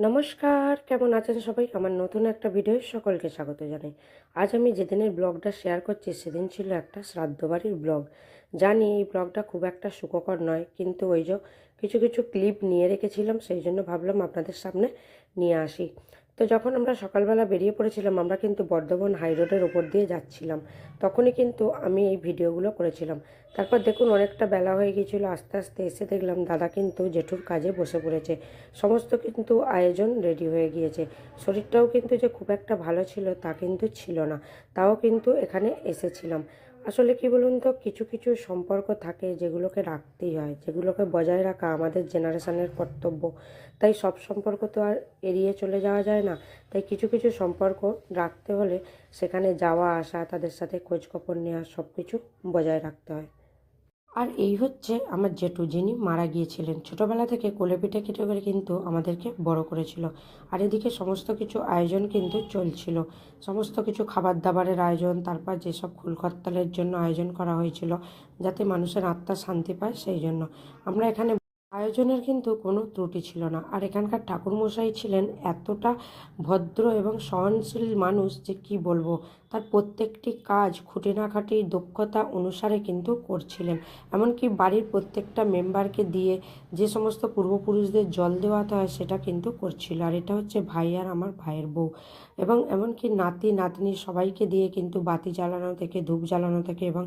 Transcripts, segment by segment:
নমস্কার, কেমন আছেন সবাই? আমার নতুন একটা ভিডিও সকলকে স্বাগত জানাই। আজ আমি যেদিনের ব্লগটা শেয়ার করছি, সেদিন ছিল একটা শ্রাদ্ধ বাড়ির ব্লগ। জানি এই ব্লগটা খুব একটা সুখকর নয়, কিন্তু ওই যে কিছু কিছু ক্লিপ নিয়ে রেখেছিলাম, সেই জন্য ভাবলাম আপনাদের সামনে নিয়ে আসি। তো যখন আমরা সকালবেলা বেরিয়ে পড়েছিলাম, আমরা কিন্তু বর্ধমান হাই রোডের ওপর দিয়ে যাচ্ছিলাম। তখনই কিন্তু আমি এই ভিডিওগুলো করেছিলাম। তারপর দেখুন, অনেকটা বেলা হয়ে গিয়েছিল, আস্তে আস্তে এসে দেখলাম দাদা কিন্তু জেঠুর কাজে বসে পড়েছে। সমস্ত কিন্তু আয়োজন রেডি হয়ে গিয়েছে। শরীরটাও কিন্তু যে খুব একটা ভালো ছিল তা কিন্তু ছিল না। তাও কিন্তু এখানে এসেছিলাম। আসলে কি বলুন তো, কিছু কিছু সম্পর্ক থাকে যেগুলোকে রাখতেই হয়, যেগুলোকে বজায় রাখা আমাদের জেনারেশনের কর্তব্য। তাই সব সম্পর্ক তো আর এড়িয়ে চলে যাওয়া যায় না। তাই কিছু কিছু সম্পর্ক রাখতে হলে সেখানে যাওয়া, আসা, তাদের সাথে খোঁজখবর নেওয়া সব কিছু বজায় রাখতে হয়। আর এই হচ্ছে আমার জেঠু, যিনি মারা গিয়েছিলেন। ছোটোবেলা থেকে কোলে পিঠে কেটে করে কিন্তু আমাদেরকে বড় করেছিল। আর এদিকে সমস্ত কিছু আয়োজন কিন্তু চলছিল। সমস্ত কিছু খাবার দাবারের আয়োজন, তারপর যেসব ফুলকর্তালের জন্য আয়োজন করা হয়েছিল, যাতে মানুষের আত্মা শান্তি পায়, সেই জন্য। আমরা এখানে আয়োজনের কিন্তু কোনো ত্রুটি ছিল না। আর এখানকার ঠাকুরমশাই ছিলেন এতটা ভদ্র এবং সহনশীল মানুষ যে কি বলব, তার প্রত্যেকটি কাজ খুঁটিনাখাটি দক্ষতা অনুসারে কিন্তু করছিলেন। এমনকি বাড়ির প্রত্যেকটা মেম্বারকে দিয়ে যে সমস্ত পূর্বপুরুষদের জল দেওয়াতে হয় সেটা কিন্তু করছিল। আর এটা হচ্ছে ভাই আর আমার ভাইয়ের বউ। এবং এমনকি নাতি, নাতনি সবাইকে দিয়ে কিন্তু বাতি জ্বালানো থেকে, ধূপ জ্বালানো থেকে এবং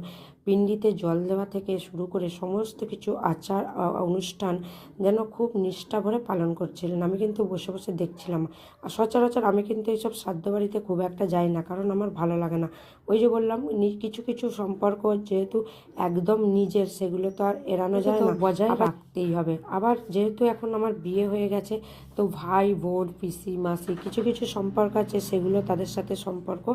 পিণ্ডিতে জল দেওয়া থেকে শুরু করে সমস্ত কিছু আচার অনুষ্ঠান যেন খুব নিষ্ঠা ভরে পালন করছিলেন। আমি কিন্তু বসে বসে দেখছিলাম। আর সচরাচর আমি কিন্তু এইসব শ্রাদ্ধ বাড়িতে খুব একটা যাই না কারণ আমার ভালো লাগে না। ওই যে বললাম কিছু কিছু সম্পর্ক যেহেতু একদম নিজের সেগুলো তো আর এড়ানো যায় না। বজায় রাখতেই হবে। আবার যেহেতু এখন আমার বিয়ে হয়ে গেছে তো ভাই বোন পিসি মাসি কিছু কিছু সম্পর্ক আছে সেগুলো তাদের সাথে সম্পর্ক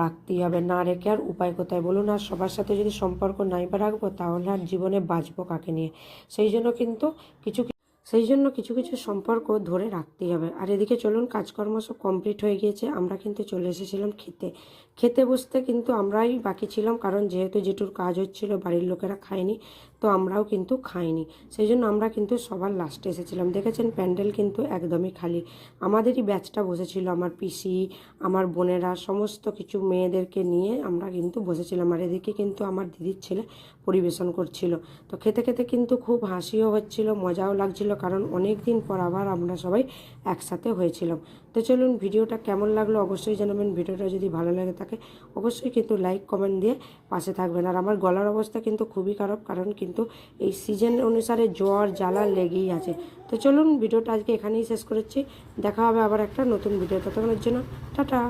রাখতেই হবে। না রেখে আর উপায় কোথায়? বলুন আর সবার সাথে যদি সম্পর্ক নাই বা রাখব, তাহলে আর জীবনে বাঁচবো কাকে নিয়ে? সেই জন্য কিন্তু কিছু সেই জন্য কিছু কিছু সম্পর্ক ধরে রাখতেই হবে। আর এদিকে চলুন, কাজকর্ম সব কমপ্লিট হয়ে গিয়েছে। আমরা কিন্তু চলে এসেছিলাম খেতে। খেতে বসতে কিন্তু আমরাই বাকি ছিলাম, কারণ যেহেতু যেটুর কাজ হচ্ছিল, বাড়ির লোকেরা খায়নি। তো আমরাও কিন্তু খাইনি। সেই জন্য আমরা কিন্তু সবার লাস্টে এসেছিলাম। দেখেছেন, প্যান্ডেল কিন্তু একদমই খালি। আমাদেরই ব্যাচটা বসেছিল আমার পিসি, আমার বোনেরা, সমস্ত কিছু মেয়েদেরকে নিয়ে আমরা কিন্তু বসেছিলাম। আর এদিকে কিন্তু আমার দিদির ছেলে পরিবেশন করছিল। তো খেতে খেতে কিন্তু খুব হাসিও হচ্ছিল, মজাও লাগছিল, কারণ অনেক দিন পর আবার আমরা সবাই একসাথে হয়েছিলাম। তো চলুন, ভিডিওটা কেমন লাগল অবশ্যই জানাবেন। ভিডিওটা যদি ভালো লাগে থাকে, অবশ্যই কিন্তু লাইক কমেন্ট দিয়ে পাশে থাকবেন। আর আমার গলার অবস্থা কিন্তু খুবই খারাপ, কারণ কিন্তু এই সিজন অনুসারে জ্বর, জ্বালা লেগেই আছে। তো চলুন ভিডিওটা আজকে এখানেই শেষ করেছি। দেখা হবে আবার একটা নতুন ভিডিও ততক্ষণের জন্য, টাটা!